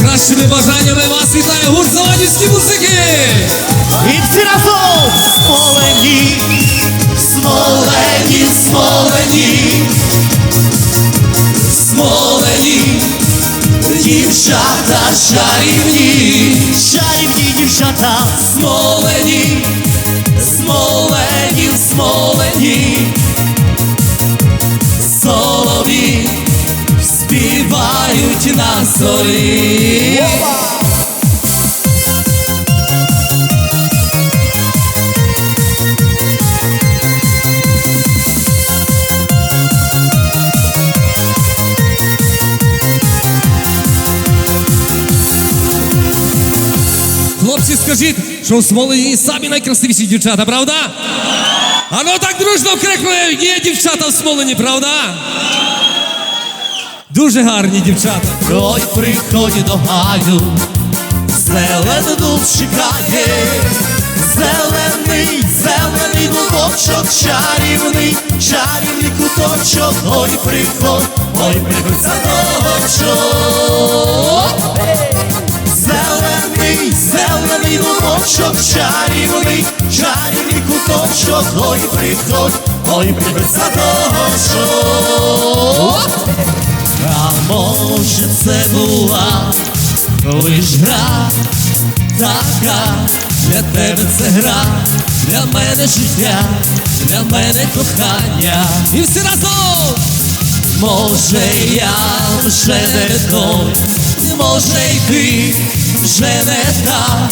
найкращими бажаннями вас вітає гурт Завадівські музики! І всі разом! Смолені, смолені, смолені, Смолені, дівчата чарівні, чарівні дівчата, смолені, смолені, смолені, співають на зорі. Хлопці, скажіть, що у Смолині самі найкрасивіші дівчата, правда? А ну так дружно крикнули, є дівчата в Смолині, правда? Дуже гарні дівчата. Ой, приходить до гаю, зелений дуб чекає, зелений, зелений дубочок, чарівний, чарівний куточок, ой, приходь, ой, приходь садочок. Зелений, зелений дубочок, чарівний, чарівний куточок, ой, приходь, ой, приходь садочок. А може це була лиш гра така, Для тебе це гра, для мене життя, для мене кохання. І всі разом! Може, я вже не той, може й ти вже не та,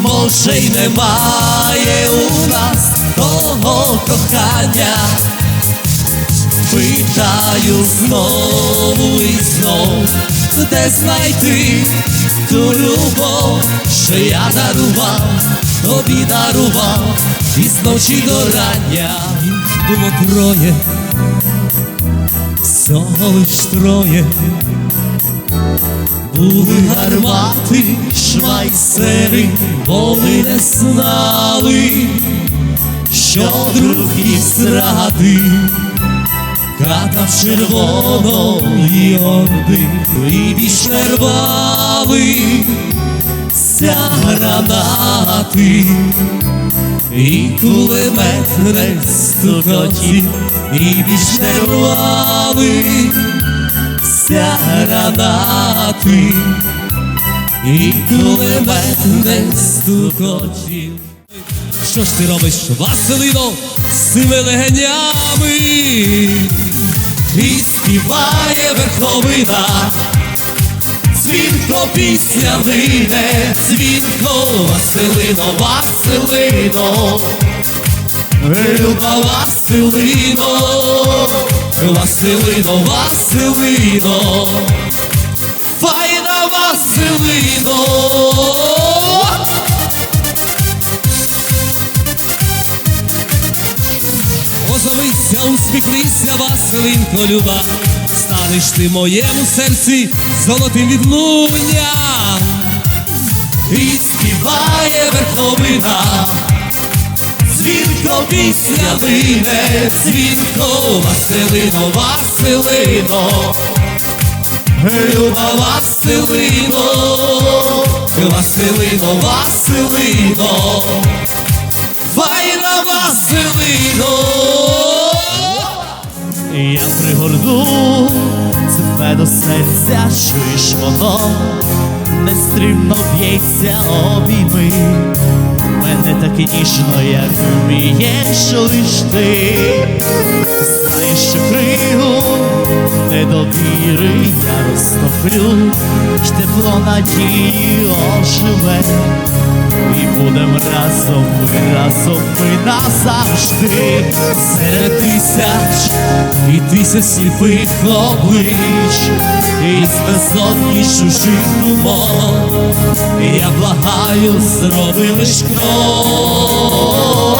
може й немає у нас того кохання. Питаю знову знов, де знайти ту любов, що я дарував, тобі дарував, і з ночі до рання було троє, всього лиш троє. Були гармати, швайцери, вони не знали, що другі зради. Катав червоної орди і більш не рвалися гранати, і кулемет не стукотів, і більш не рвалися гранати, і кулемет не стукотів. Що ж ти робиш, Василино, з цими легенями? І співає верховина, дзвінко пісня лине, дзвінко, Василино, Василино, Люба Василино, Василино, Василино, файна Василино. Озовися, усміхнися, Василинко, люба, станеш ти моєму серці золотим відлунням. І співає верховина, дзвінко пісня лине, дзвінко, Василино, Василино, люба Василино, Василино, Василино. Файна Василино. Я пригорну тебе до серця, чуєш воно, нестримно б'ється обійми. Мене так ніжно, як вмієш лиш ти. Знаєш, кригу недовіри я розтоплю, тепло надії оживе. І будем разом, ми разом, ми назавжди Серед тисяч і тисяч сліпих облич, і з безодні чужих думок, я благаю, зроби лиш крок.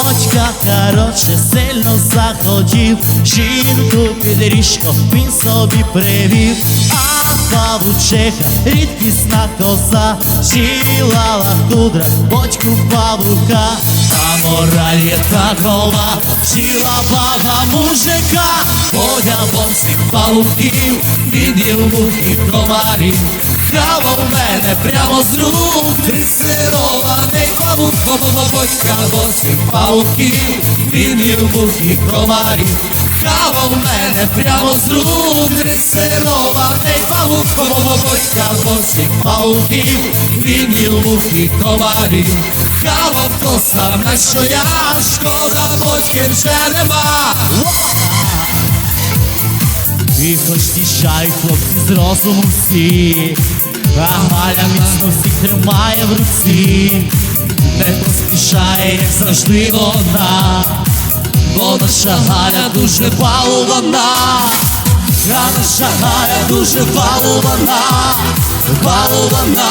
Побочка, коротше, сильно захотів Жінку під ріжком він собі привів. А павучиха, рідкісна коза. Сіла лахудра, бочку павука. А мораль є такова, сіла баба мужика. Одягом всіх павуків, відділ мух і комарів. Хава в мене прямо з рук, дресирований павук, побочка всіх павуків, відділ мух і комарів. Хава в мене прямо з рук, дресирований павук, побочка всіх павуків, відділ мух і комарів. Хава то саме, що я, шкода, бочки вже нема. Хоч тішають хлопці з розуму всі, а Галя міцно всіх тримає в руці, не поспішає, як завжди вона, бо наша Галя дуже балована, а наша Галя дуже балована, балована,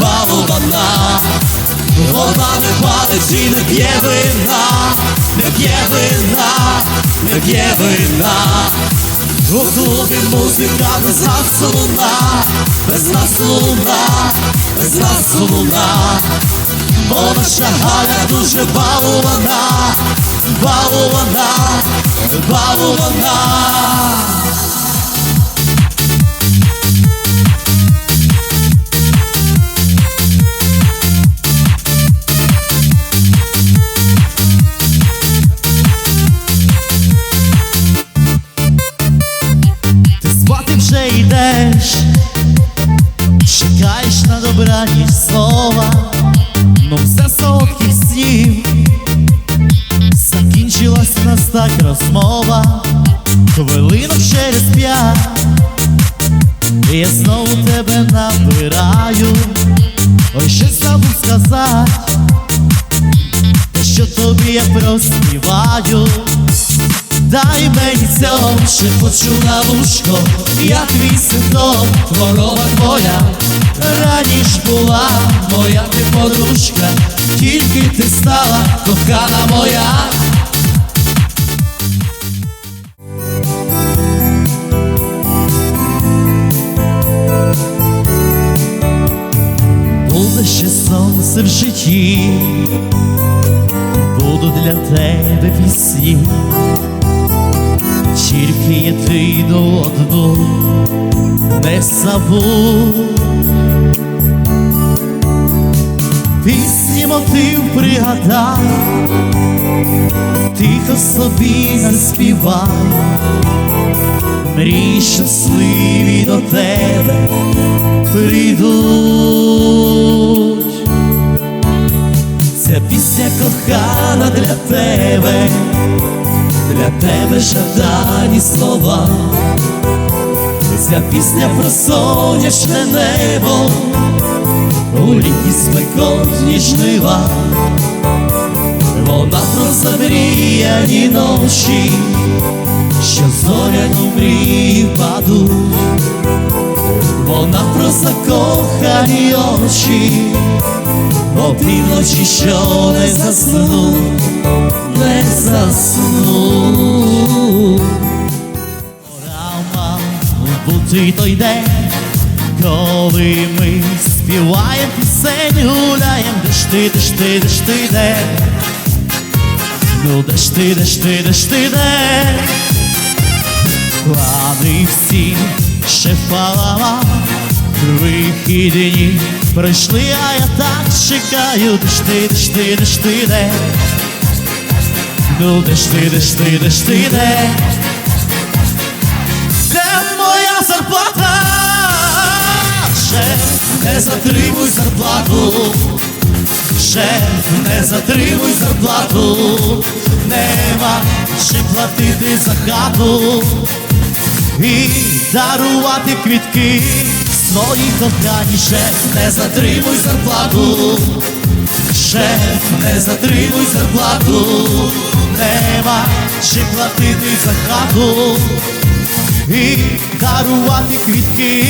балована. Вона не палить і не п'є вина, не п'є вина, не п'є вина. У клубі музика без нас луна, без нас луна, без нас луна. Бо наша Галя дуже балована, балована, балована. На слова, ну все солодких снів, закінчилась нас так розмова, хвилинок через п'ять, я знову тебе набираю, ой, щось забув сказати, що тобі я проспіваю. Дай мені цього, Шепочу на вушко, я твій синок, хвороба твоя, раніш була, моя ти подружка, тільки ти стала кохана моя. Буде ще сонце в житті, буду для тебе пісні, тільки єдину одну не забудь. Пісні мотив пригадай, тихо собі наспівай, мрій щасливі до тебе прийдуть. Ця пісня кохана для тебе, для тебе жадані слова. Ця пісня про сонячне небо, у літні спекотні жнива. Вона про замріяні ночі, що зоряні мрії падуть. Вона про закохані очі, опівночі, що не засну, не засну. Пора мав бути той день, коли ми співаємо пісень, гуляєм, де ж ти, де ж ти, де ж ти, де? Ну де ж ти, де ж ти, де ж ти, де? Плани всі ще Вихідні пройшли, а я так чекаю, де ж ти, де ж ти, де ти, де? Ну де ти, де ж ти, де ти, де? Де моя зарплата? Шеф, не затримуй зарплату Шеф, не затримуй зарплату, нема чи платити за хату і дарувати квітки своїй коханій шеф, не затримуй зарплату. шеф, не затримуй зарплату, нема чи платити за хату. І дарувати квітки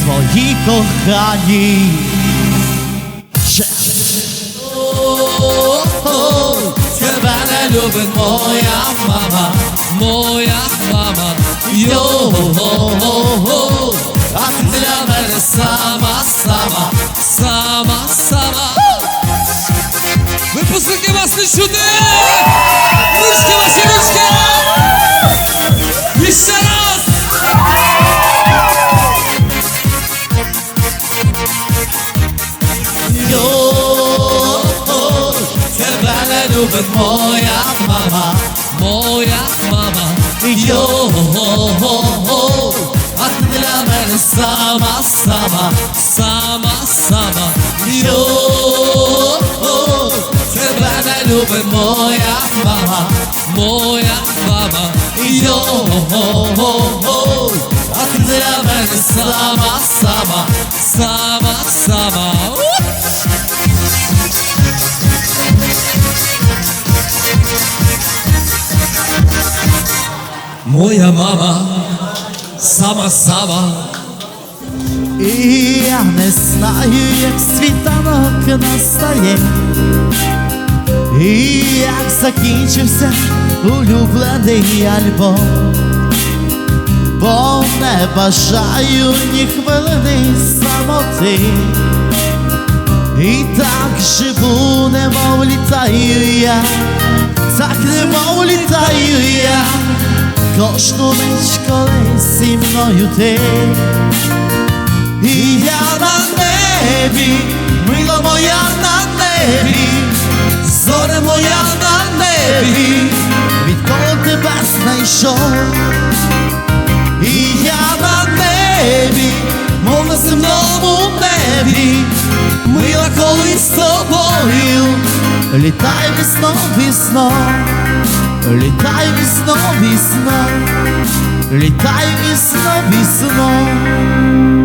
своїй коханій. Тебе не любить моя мама, моя мама. Йо-го-го-го, а ти для мене сама, сама, сама, сама. Випускники вас не чути! Ручки ваші ручки! І ще раз! Йо, тебе не сама, сама, сама. Йо, тебе не любить моя мама, моя мама. Йо-го-го-го, а ти для мене сама, сама, сама, сама. Моя мама, сама сама, І я не знаю, як світанок настає, і як закінчився улюблений альбом, бо не бажаю ні хвилини самоти. І так живу, немов літаю я, так немов літаю я, кожну мить, коли зі мною ти. І я на небі, мила моя на небі, зоре моя на небі, відколи тебе знайшов. І я на небі, мов на земному небі, мила коли з тобою, літай вісно, вісно, літай вісно, вісно, літай вісно, вісно.